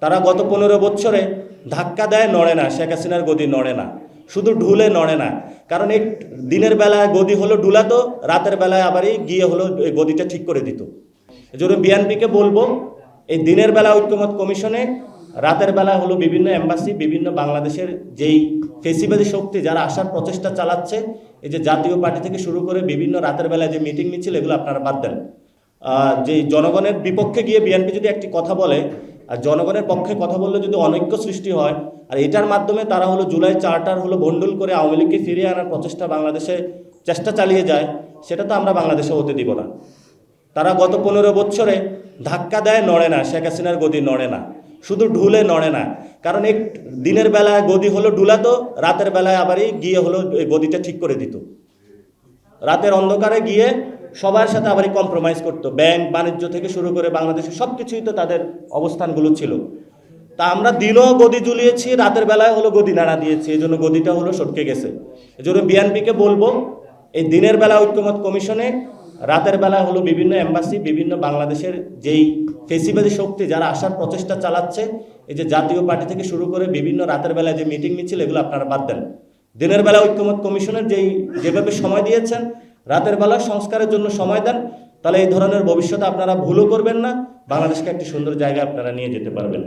তারা গত পনেরো বছরে ধাক্কা দেয়, নড়ে না। শেখ হাসিনার গদি নড়ে না। শুধু ঢুলে নড়ে না। কারণ এই দিনের বেলায় গদি হলো ডুলাতো রাতের বেলায় আবারই গিয়ে হলো গদিটা ঠিক করে দিত। এজন্য বিএনপিকে বলব, এই দিনের বেলা ঐক্যমত কমিশনে, রাতের বেলা হলো বিভিন্ন এম্বাসি, বিভিন্ন বাংলাদেশের যেই ফেসিবাদী শক্তি যারা আসার প্রচেষ্টা চালাচ্ছে, এই যে জাতীয় পার্টি থেকে শুরু করে বিভিন্ন রাতের বেলায় যে মিটিং মিছিল, এগুলো আপনারা বাদ দেন। যে জনগণের বিপক্ষে গিয়ে বিএনপি যদি একটি কথা বলে আর জনগণের পক্ষে কথা বললে যদি অনৈক্য সৃষ্টি হয়, আর এটার মাধ্যমে তারা হলো জুলাই চার্টার হলো ভণ্ডুল করে আওয়ামী লীগকে ফিরিয়ে আনার প্রচেষ্টা বাংলাদেশে চেষ্টা চালিয়ে যায়, সেটা তো আমরা বাংলাদেশে হতে দিব না। তারা গত পনেরো বছরে ধাক্কা দেয় নড়ে না, শেখ হাসিনার গদি নড়ে না, শুধু ঢুলে নড়ে না। কারণ এক, দিনের বেলায় গদি হলো ডুলাতো রাতের বেলায় আবারই গিয়ে হলো গদিটা ঠিক করে দিত। রাতের অন্ধকারে গিয়ে সবার সাথে আবারই কম্প্রোমাইজ করতো। ব্যাংক, বাণিজ্য থেকে শুরু করে বাংলাদেশে সব কিছুই তো তাদের অবস্থানগুলো ছিল। তা আমরা দিনও গদি ঝুলিয়েছি, রাতের বেলায় হলো গদি নাড়া দিয়েছি, এই জন্য গদিটা হলো সটকে গেছে। এই জন্য বিএনপিকে বলব, এই দিনের বেলা ঐক্যমত কমিশনে, রাতের বেলা হলো বিভিন্ন এম্বাসি বিভিন্ন বাংলাদেশের যেই ফেসিবাদী শক্তি যারা আসার প্রচেষ্টা চালাচ্ছে, এই যে জাতীয় পার্টি থেকে শুরু করে বিভিন্ন রাতের বেলায় যে মিটিং মিছিল, এগুলো আপনারা বাদ দেন। দিনের বেলা ঐক্যমত কমিশনের যেই যেভাবে সময় দিয়েছেন রাতের বেলা সংস্কারের জন্য সময় দেন তাহলে এই ধরনের ভবিষ্যতে আপনারা ভুলও করবেন না। বাংলাদেশকে একটি সুন্দর জায়গায় আপনারা নিয়ে যেতে পারবেন।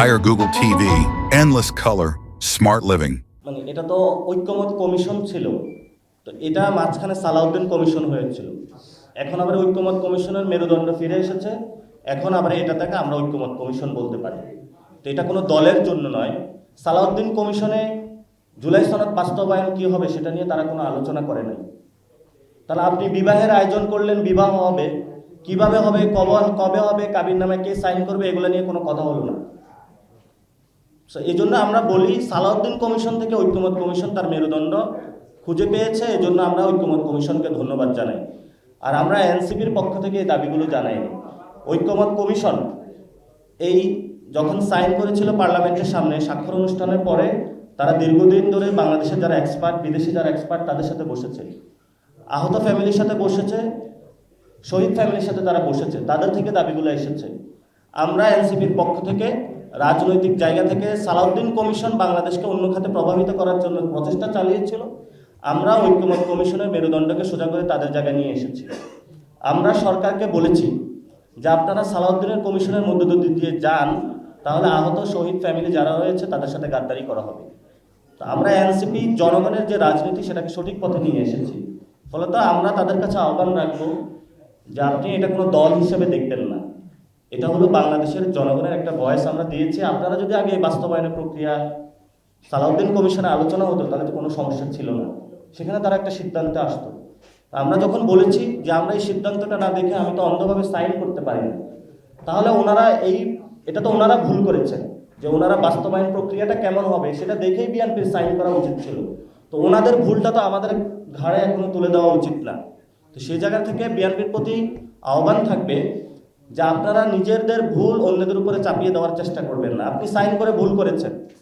Hire Google TV, endless color, smart living. মানে এটা তো ঐক্যমত কমিশন ছিল। তো এটা মাঝখানে সালাউদ্দিন কমিশন হয়েছিল। এখন আবার ঐক্যমত কমিশনের মেরুদণ্ড ফিরে এসেছে। এখন আবার এটাটাকে আমরা ঐক্যমত কমিশন বলতে পারি। তো এটা কোনো দলের জন্য নয়। সালাউদ্দিন কমিশনে জুলাই সনদ বাস্তবায়ন কী হবে সেটা নিয়ে তারা কোনো আলোচনা করে নাই। তাহলে আপনি বিবাহের আয়োজন করলেন, বিবাহ হবে, কীভাবে হবে, কবে কবে হবে, কাবির নামে কে সাইন করবে, এগুলো নিয়ে কোনো কথা হলো না। এই জন্য আমরা বলি সালাউদ্দিন কমিশন থেকে ঐক্যমত কমিশন তার মেরুদণ্ড খুঁজে পেয়েছে, এই জন্য আমরা ঐক্যমত কমিশনকে ধন্যবাদ জানাই। আর আমরা এনসিপির পক্ষ থেকে এই দাবিগুলো জানাই ঐক্যমত কমিশন এই যখন সাইন করেছিল পার্লামেন্টের সামনে, স্বাক্ষর অনুষ্ঠানের পরে তারা দীর্ঘদিন ধরে বাংলাদেশের যারা এক্সপার্ট বিদেশি যারা এক্সপার্ট তাদের সাথে বসেছে। আহত ফ্যামিলির সাথে বসেছে, শহীদ ফ্যামিলির সাথে তারা বসেছে, তাদের থেকে দাবিগুলো এসেছে। আমরা এনসিপির পক্ষ থেকে, রাজনৈতিক জায়গা থেকে সালাউদ্দিন কমিশন বাংলাদেশকে অন্য খাতে প্রভাবিত করার জন্য প্রচেষ্টা চালিয়েছিল। আমরা ঐক্যমত কমিশনের মেরুদণ্ডকে সোজা করে তাদের জায়গায় নিয়ে এসেছি। আমরা সরকারকে বলেছি যে আপনারা সালাউদ্দিনের কমিশনের মধ্য দিয়ে যান, তাহলে আহত শহীদ ফ্যামিলি যারা রয়েছে তাদের সাথে গাদ্দারি করা হবে। আমরা এনসিপি জনগণের যে রাজনীতি সেটাকে সঠিক পথে নিয়ে এসেছি। ফলত আমরা তাদের কাছে আহ্বান রাখব যে আপনি এটা কোনো দল হিসেবে দেখবেন না। এটা হলো বাংলাদেশের জনগণের একটা ভয়েস আমরা দিয়েছি। আপনারা যদি আগে বাস্তবায়নের প্রক্রিয়া সালাউদ্দিন কমিশনে আলোচনা হতো, তাহলে তো কোনো সমস্যা ছিল না। সেখানে তারা একটা সিদ্ধান্তে আসতো। আমরা যখন বলেছি যে আমরা এই সিদ্ধান্তটা না দেখে আমি তো অন্ধভাবে সাইন করতে পারি না তাহলে ওনারা এই, এটা তো ওনারা ভুল করেছেন। যে ওনারা বাস্তবায়ন প্রক্রিয়াটা কেমন হবে সেটা দেখেই বিএনপির সাইন করা উচিত ছিল। তো ওনাদের ভুলটা তো আমাদের ঘাড়ে এখনও তুলে দেওয়া উচিত না। তো সেই জায়গা থেকে বিএনপির প্রতি আহ্বান থাকবে যে আপনারা নিজেদের ভুল অন্যদের উপরে চাপিয়ে দেওয়ার চেষ্টা করবেন না। আপনি সাইন করে ভুল করেছেন।